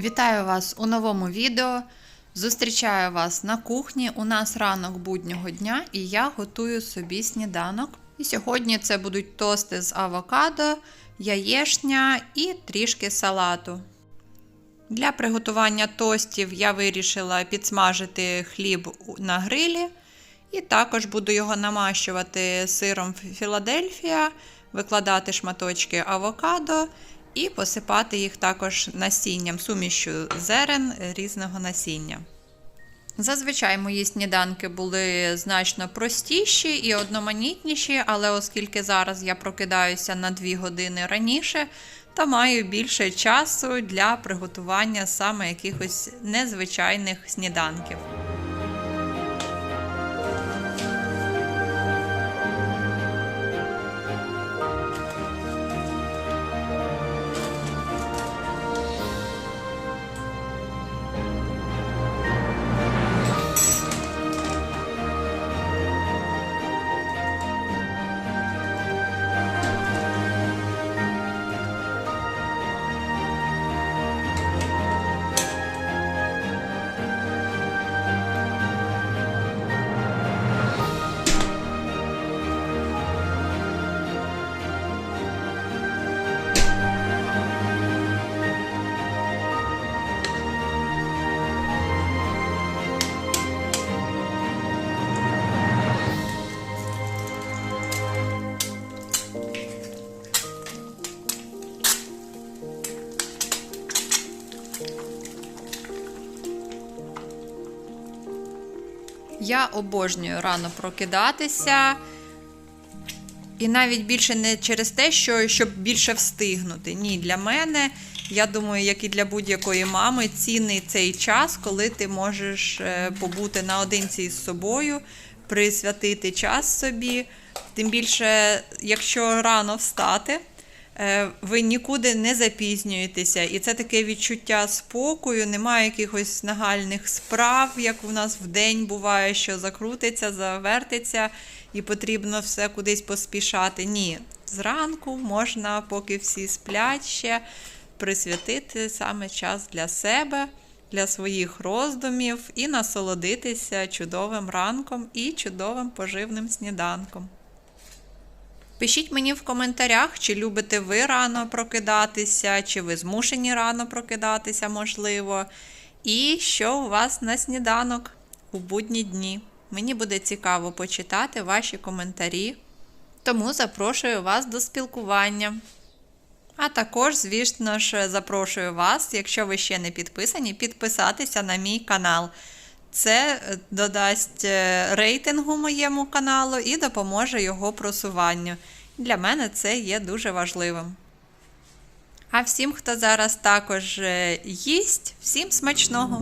Вітаю вас у новому відео. Зустрічаю вас на кухні. У нас ранок буднього дня і я готую собі сніданок. І сьогодні це будуть тости з авокадо, яєшня і трішки салату. Для приготування тостів я вирішила підсмажити хліб на грилі. І також буду його намащувати сиром Філадельфія, викладати шматочки авокадо і посипати їх також насінням, сумішю зерен різного насіння. Зазвичай мої сніданки були значно простіші і одноманітніші, але оскільки зараз я прокидаюся на 2 години раніше, то маю більше часу для приготування саме якихось незвичайних сніданків. Я обожнюю рано прокидатися. І навіть більше не через те, що щоб більше встигнути. Ні, для мене, я думаю, як і для будь-якої мами, цінний цей час, коли ти можеш е, побути наодинці з собою, присвятити час собі. Тим більше, якщо рано встати, ви нікуди не запізнюєтеся. І це таке відчуття спокою, немає якихось нагальних справ, як у нас в день буває, що закрутиться, завертиться і потрібно все кудись поспішати. Ні, зранку можна, поки всі сплять ще, присвятити саме час для себе, для своїх роздумів і насолодитися чудовим ранком і чудовим поживним сніданком. Пишіть мені в коментарях, чи любите ви рано прокидатися, чи ви змушені рано прокидатися, можливо. І що у вас на сніданок у будні дні. Мені буде цікаво почитати ваші коментарі. Тому запрошую вас до спілкування. А також, звісно ж, запрошую вас, якщо ви ще не підписані, підписатися на мій канал. Це е, додасть е, рейтингу моєму каналу і допоможе його просуванню. Для мене це є дуже важливим. А всім, хто зараз також е, їсть, всім смачного!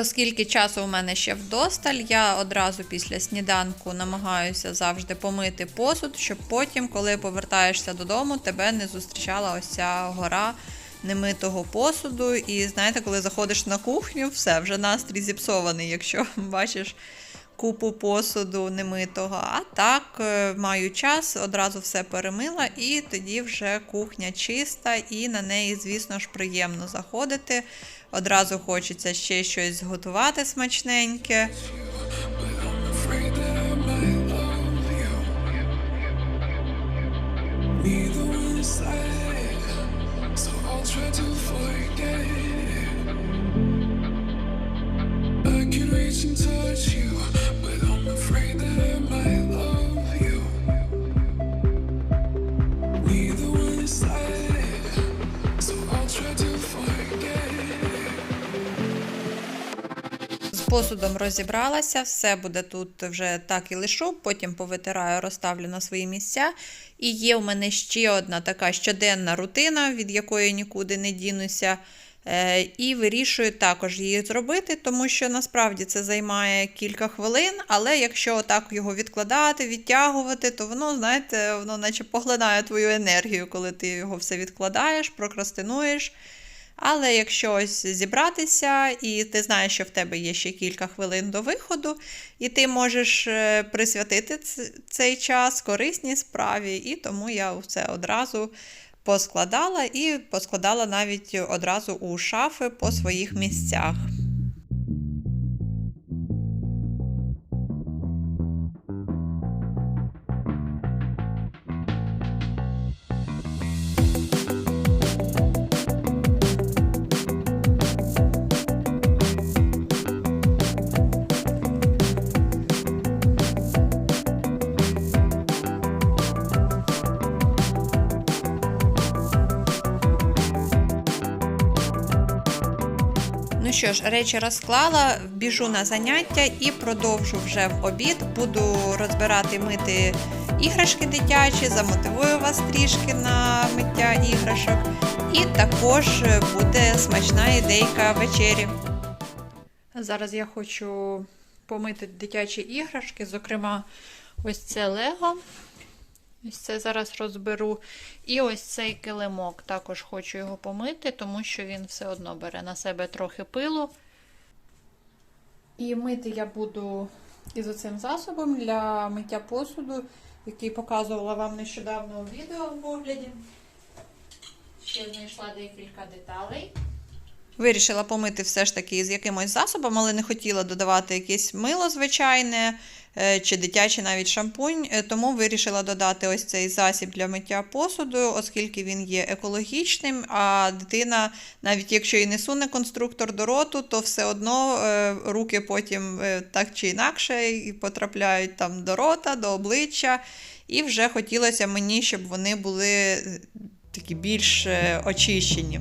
Оскільки часу у мене ще вдосталь, я одразу після сніданку намагаюся завжди помити посуд, щоб потім, коли повертаєшся додому, тебе не зустрічала ось ця гора немитого посуду. І знаєте, коли заходиш на кухню, все, вже настрій зіпсований, якщо бачиш купу посуду немитого. А так, е, маю час, одразу все перемила, і тоді вже кухня чиста, і на неї, звісно ж, приємно заходити. Одразу хочеться ще щось зготувати смачненьке. Посудом розібралася, все буде тут вже так і лишу, потім повитираю, розставлю на свої місця. І є в мене ще одна така щоденна рутина, від якої нікуди не дінуся. Е, І вирішую також її зробити, тому що насправді це займає кілька хвилин, але якщо так його відкладати, відтягувати, то воно, знаєте, воно наче поглинає твою енергію, коли ти його все відкладаєш, прокрастинуєш. Але якщо ось зібратися, і ти знаєш, що в тебе є ще кілька хвилин до виходу, і ти можеш е, присвятити цей час корисній справі, і тому я все одразу поскладала і поскладала навіть одразу у шафи по своїх місцях. Що ж, речі розклала, біжу на заняття і продовжу вже в обід. Буду розбирати мити іграшки дитячі, замотивую вас трішки на миття іграшок. І також буде смачна ідейка вечері. Зараз я хочу помити дитячі іграшки, зокрема, ось це Лего. Ось це зараз розберу. І ось цей килимок. Також хочу його помити, тому що він все одно бере на себе трохи пилу. І мити я буду із оцим засобом для миття посуду, який показувала вам нещодавно у відео в огляді. Ще знайшла декілька деталей. Вирішила помити все ж таки з якимось засобом, але не хотіла додавати якесь мило звичайне чи дитячий навіть шампунь. е, Тому вирішила додати ось цей засіб для миття посуду, оскільки він є екологічним. А дитина, навіть якщо і не суне конструктор до роту, то все одно е, руки потім е, так чи інакше потрапляють там до рота, до обличчя. І вже хотілося мені, щоб вони були е, такі більш е, очищені.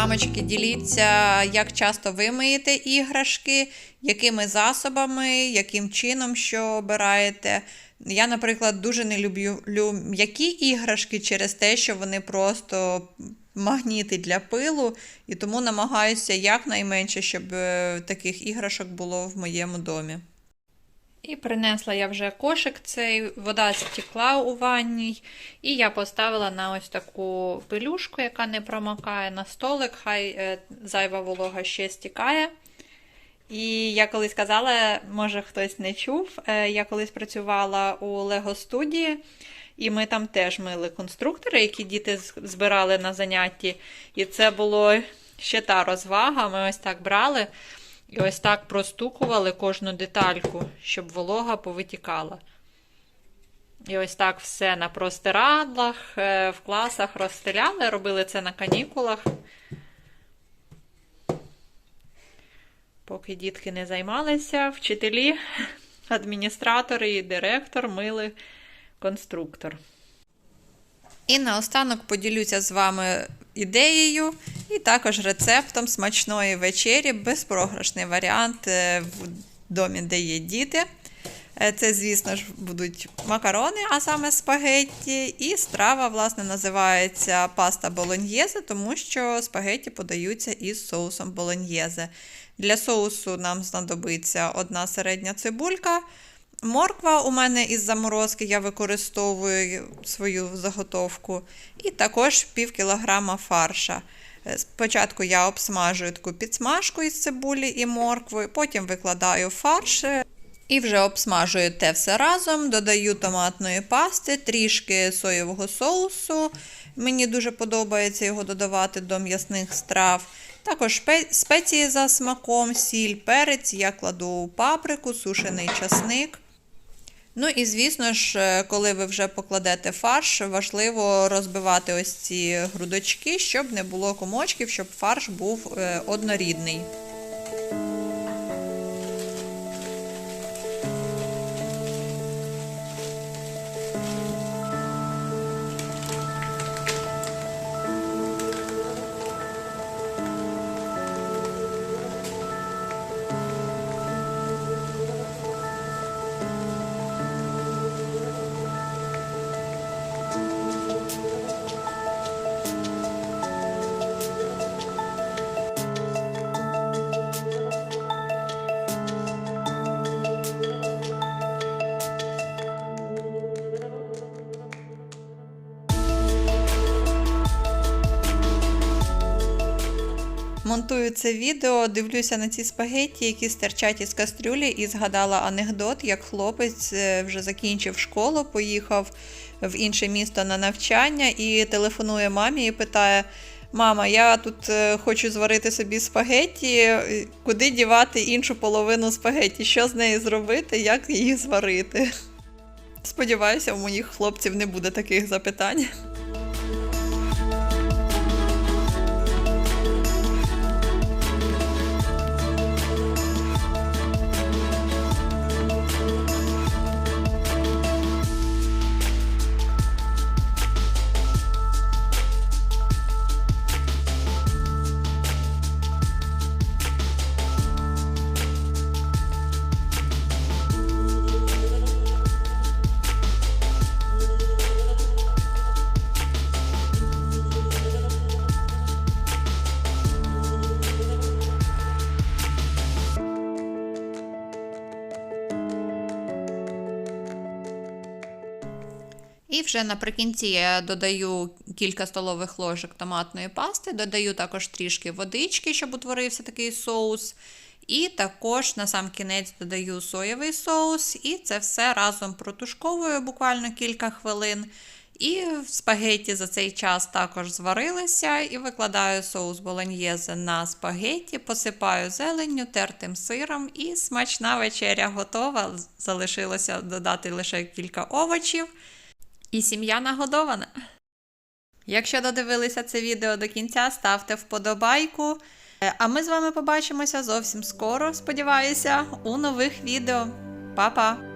Мамочки, діліться, як часто ви миєте іграшки, якими засобами, яким чином що обираєте. Я, наприклад, дуже не люблю м'які іграшки через те, що вони просто магніти для пилу, і тому намагаюся якнайменше, щоб е, таких іграшок було в моєму домі. І принесла я вже кошик цей, вода стекла у ванній. І я поставила на ось таку пелюшку, яка не промокає на столик, хай е, зайва волога ще стікає. І я колись казала, може хтось не чув. е, Я колись працювала у Лего студії, і ми там теж мили конструктори, які діти збирали на занятті. І це було ще та розвага. Ми ось так брали і ось так простукували кожну детальку, щоб волога повитікала. І ось так все на простирадлах, е, в класах розстеляли, робили це на канікулах. Поки дітки не займалися, вчителі, адміністратори і директор мили конструктор. І наостанок поділюся з вами ідеєю і також рецептом смачної вечері, безпрограшний варіант е, в домі, де є діти. Е, Це, звісно ж, будуть макарони, а саме спагетті. І страва, власне, називається паста болоньєзе, тому що спагетті подаються із соусом болоньєзе. Для соусу нам знадобиться одна середня цибулька. Морква у мене із заморозки, я використовую свою заготовку. І також пів кілограма фарша. Е, Спочатку я обсмажую таку підсмажку із цибулі і моркви, потім викладаю фарш. е, І вже обсмажую те все разом, додаю томатної пасти, трішки соєвого соусу. Мені дуже подобається його додавати до м'ясних страв. Також спеції за смаком, сіль, перець, я кладу паприку, сушений часник. Ну і звісно ж, е, коли ви вже покладете фарш, важливо розбивати ось ці грудочки, щоб не було комочків, щоб фарш був е, однорідний. Монтую це відео, дивлюся на ці спагетті, які стирчать із кастрюлі, і згадала анекдот, як хлопець е, вже закінчив школу, поїхав в інше місто на навчання і телефонує мамі і питає: Мама, я тут е, хочу зварити собі спагетті, е, куди дівати іншу половину спагетті? Що з нею зробити, як її зварити? Сподіваюся, у моїх хлопців не буде таких запитань. І вже наприкінці я додаю кілька столових ложок томатної пасти, додаю також трішки водички, щоб утворився такий соус. І також на сам кінець додаю соєвий соус, і це все разом протушковую буквально кілька хвилин. І спагетті за цей час також зварилися і викладаю соус болоньєзе на спагетті, посипаю зеленню, тертим сиром, і смачна вечеря готова. Залишилося додати лише кілька овочів. І сім'я нагодована. Якщо додивилися це відео до кінця, ставте вподобайку. Е, А ми з вами побачимося зовсім скоро, сподіваюся, у нових відео. Па-па!